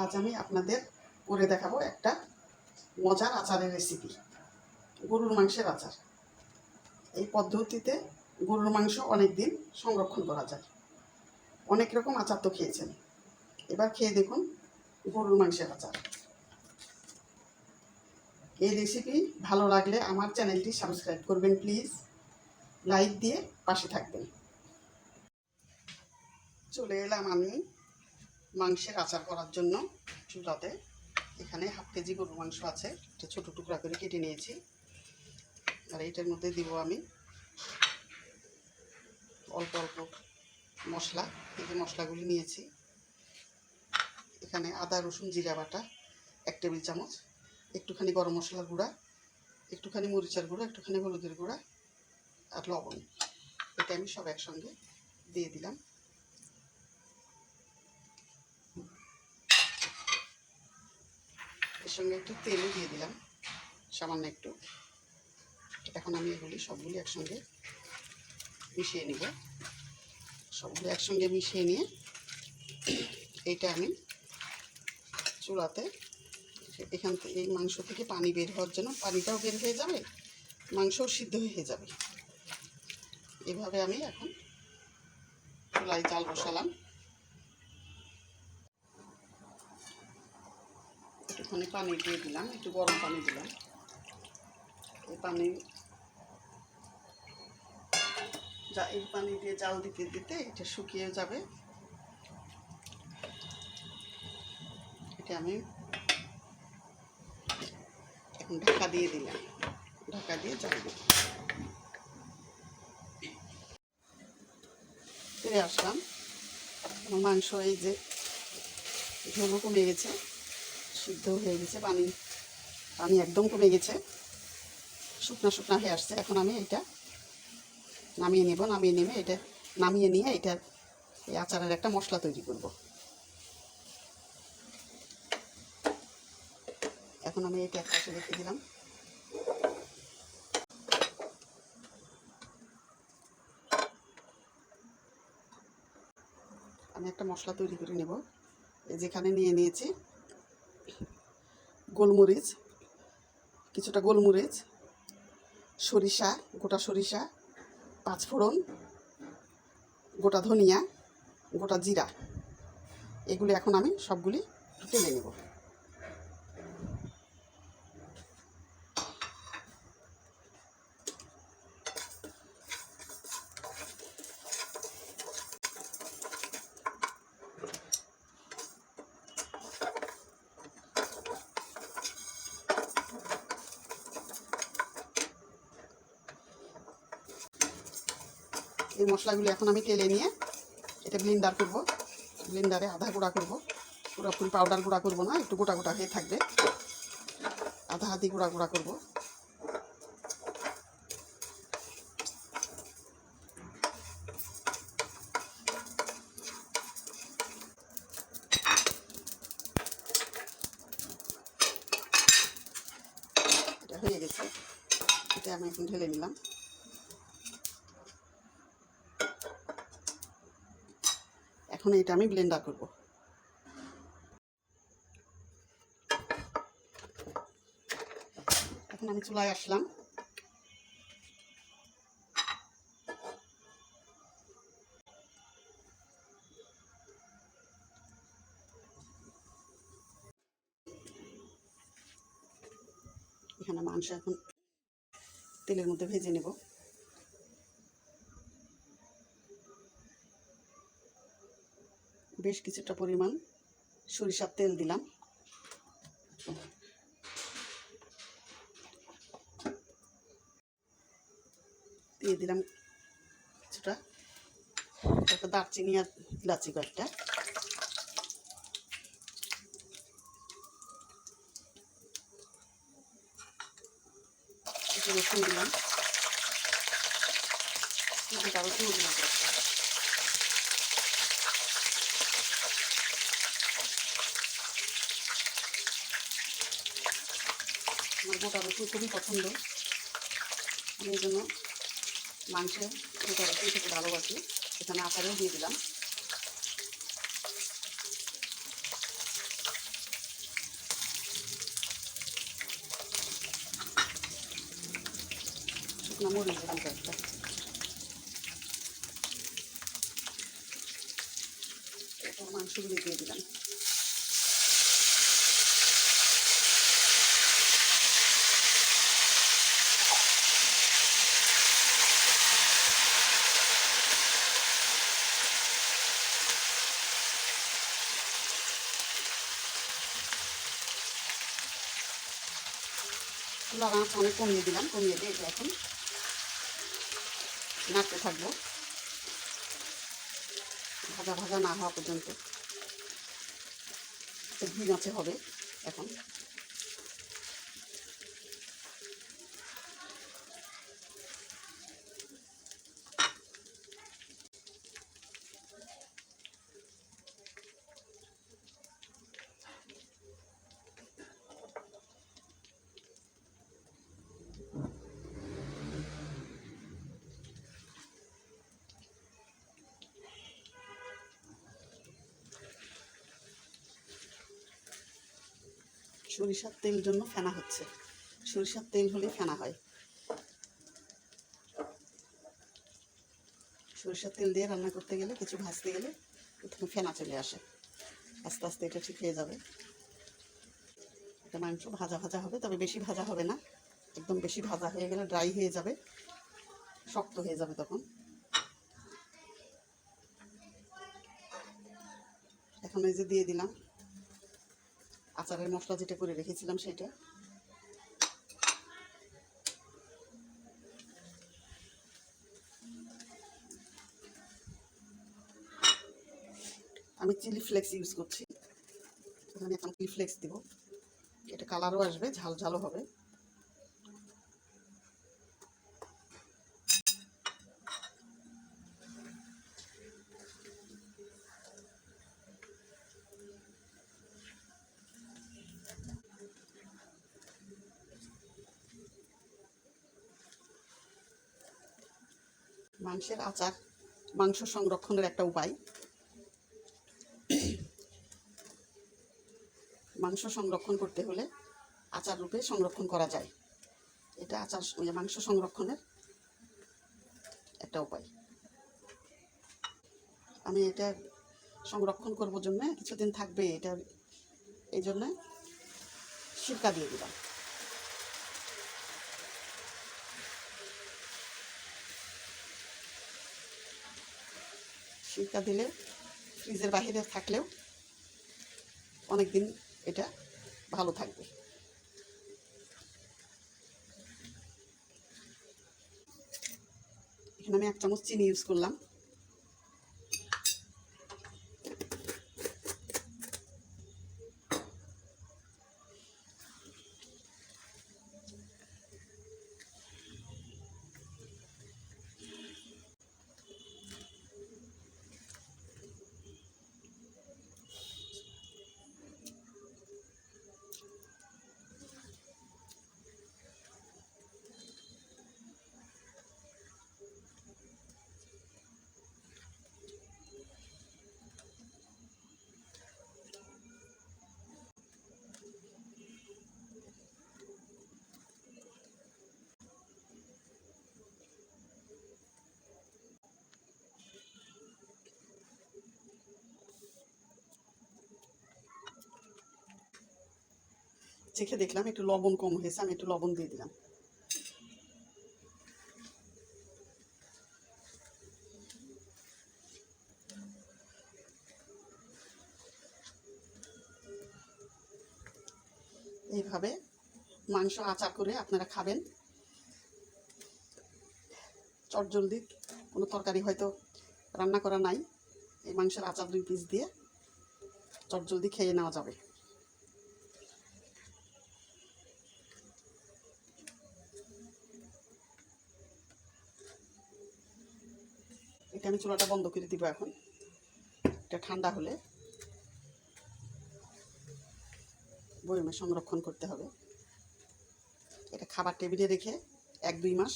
আজ আমি আপনাদের করে দেখাবো একটা মজার আচারের রেসিপি গরুর মাংসের আচার। এই পদ্ধতিতে গরুর মাংস অনেক দিন সংরক্ষণ করা যায়। অনেক রকম আচার তো খেয়েছেন। এবার খেয়ে দেখুন গরুর মাংসের আচার। এই রেসিপি ভালো লাগলে আমার চ্যানেলটি সাবস্ক্রাইব করবেন প্লিজ লাইক দিয়ে পাশে থাকবেন। চলে এলাম আমি মাংসের আচার করার জন্য চুলাতে এখানে হাফ কেজি গরুর মাংস আছে। এটা ছোটো টুকরা করে কেটে নিয়েছি। আর এটার মধ্যে দিব আমি অল্প অল্প মশলা। এই যে মশলাগুলি নিয়েছি। এখানে আদা, রসুন, জিরা বাটা, এক টেবিল চামচ, একটুখানি গরম মশলার গুঁড়া, একটুখানি মরিচার গুঁড়া, একটুখানি হলুদের গুঁড়া আর লবণ। এটা আমি সব একসঙ্গে দিয়ে দিলাম। সঙ্গে একটু তেলও দিয়ে দিলাম, সামান্য একটু। এখন আমি এগুলি সবগুলি একসঙ্গে মিশিয়ে নিব। সবগুলি একসঙ্গে মিশিয়ে নিয়ে এইটা আমি চুলাতে এখান থেকে, এই মাংস থেকে পানি বের হওয়ার জন্য পানিটাও বের হয়ে যাবে, মাংসও সিদ্ধ হয়ে যাবে। এভাবে আমি এখন চুলায় জাল বসালাম। একটুখানি পানি দিয়ে দিলাম, একটু গরম পানি দিলাম। এই পানি যা, এই পানি দিয়ে জাল দিতে দিতে এটা শুকিয়ে যাবে। এটা আমি এখন ঢাকা দিয়ে দিলাম। ঢাকা দিয়ে জাল দিই ফিরে আসলাম। মাংস এই যে ঝোলও কমে গেছে। সিদ্ধ হয়ে গেছে, পানি পানি একদম কমে গেছে। শুকনো শুকনো হয়ে আসছে, এখন আমি এটা নামিয়ে নেব, নামিয়ে নেবে, এটা নামিয়ে নিয়ে এটা এই আচারের একটা মশলা তৈরি করব। এখন আমি এটা এক পাশে রেখে দিলাম। আমি একটা মশলা তৈরি করে নেব। এই যেখানে নিয়ে নিয়েছি গোলমরিচ, কিছুটা গোলমরিচ, সরিষা, গোটা সরিষা, পাঁচফোড়ন, গোটা ধনিয়া, গোটা জিরা। এগুলি এখন আমি সবগুলি টেনে নেব। এই মশলাগুলি এখন আমি তেলে নিয়ে এটা ব্লিন্ডার করব। ব্লিন্ডারে আধা গুঁড়া করব। পুরোপুরি পাউডার গুঁড়া করব না, একটু গোটা গোটা হয়ে থাকবে। আধা আধি গুঁড়া গুঁড়া করব। এটা হয়ে গেছে। এটা আমি এখন ঢেলে নিলাম। এখন এটা আমি ব্লেন্ডার করব। এখন আমি চুলায় আসলাম। এখানে মাংস এখন তেলের মধ্যে ভেজে নেব। বেশ কিছুটা পরিমাণ সরিষার তেল দিলাম। দিয়ে দিলাম কিছুটা, একটা দারচিনি আর ইলাচি কয়েকটা। রসুন দিলাম। দিলাম। গোটা রসুন খুবই পছন্দ। আমি এই জন্য মাংসে গোটা রসুন খেতে ভালোবাসি। এখানে আচারেও দিয়ে দিলাম। দিলাম মাংসগুলি দিয়ে দিলাম। আঁচ অনেক কমিয়ে দিলাম, কমিয়ে দিয়ে এখন নাড়তে থাকব। ভাজা ভাজা না হওয়া পর্যন্ত। ঘি নাচে হবে এখন। সরিষার তেল জন্য ফেনা হচ্ছে। সরিষার তেল হলে ফেনা হয়। সরিষার তেল দিয়ে রান্না করতে গেলে, কিছু ভাজতে গেলে প্রথমে ফেনা চলে আসে। আস্তে আস্তে এটা ঠিক হয়ে যাবে। এটা মাংস ভাজা ভাজা হবে, তবে বেশি ভাজা হবে না। একদম বেশি ভাজা হয়ে গেলে ড্রাই হয়ে যাবে, শক্ত হয়ে যাবে তখন। এখন এই যে দিয়ে দিলাম। আচারের মশলা যেটা করে রেখেছিলাম সেটা। আমি চিলি ফ্লেক্স ইউজ করছি। এখানে এখন চিলি ফ্লেক্স দিব। এটা কালারও আসবে, ঝাল ঝালও হবে। মাংসের আচার, মাংস সংরক্ষণের একটা উপায়। মাংস সংরক্ষণ করতে হলে আচার রূপে সংরক্ষণ করা যায়। এটা আচার মাংস সংরক্ষণের একটা উপায়। আমি এটা সংরক্ষণ করব জন্য, কিছুদিন থাকবে এটা এই জন্য সিরকা দিয়ে দিলাম। সিরকা দিলে, ফ্রিজের বাহিরে থাকলেও অনেক দিন এটা ভালো থাকবে। এখানে আমি এক চামচ চিনি ইউজ করলাম। চেখে দেখলাম একটু লবণ কম হয়েছে, আমি একটু লবণ দিয়ে দিলাম। এইভাবে মাংস আচার করে আপনারা খাবেন। চটজলদি, কোনো তরকারি হয়তো রান্না করা নাই, এই মাংসের আচার দুই পিস দিয়ে চটজলদি খেয়ে নেওয়া যাবে। আমি চুলাটা বন্ধ করে দিব এখন। এটা ঠান্ডা হলে বয়মে সংরক্ষণ করতে হবে। এটা খাবার টেবিলে রেখে এক দুই মাস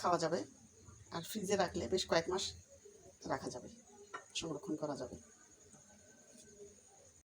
খাওয়া যাবে। আর ফ্রিজে রাখলে বেশ কয়েক মাস রাখা যাবে, সংরক্ষণ করা যাবে।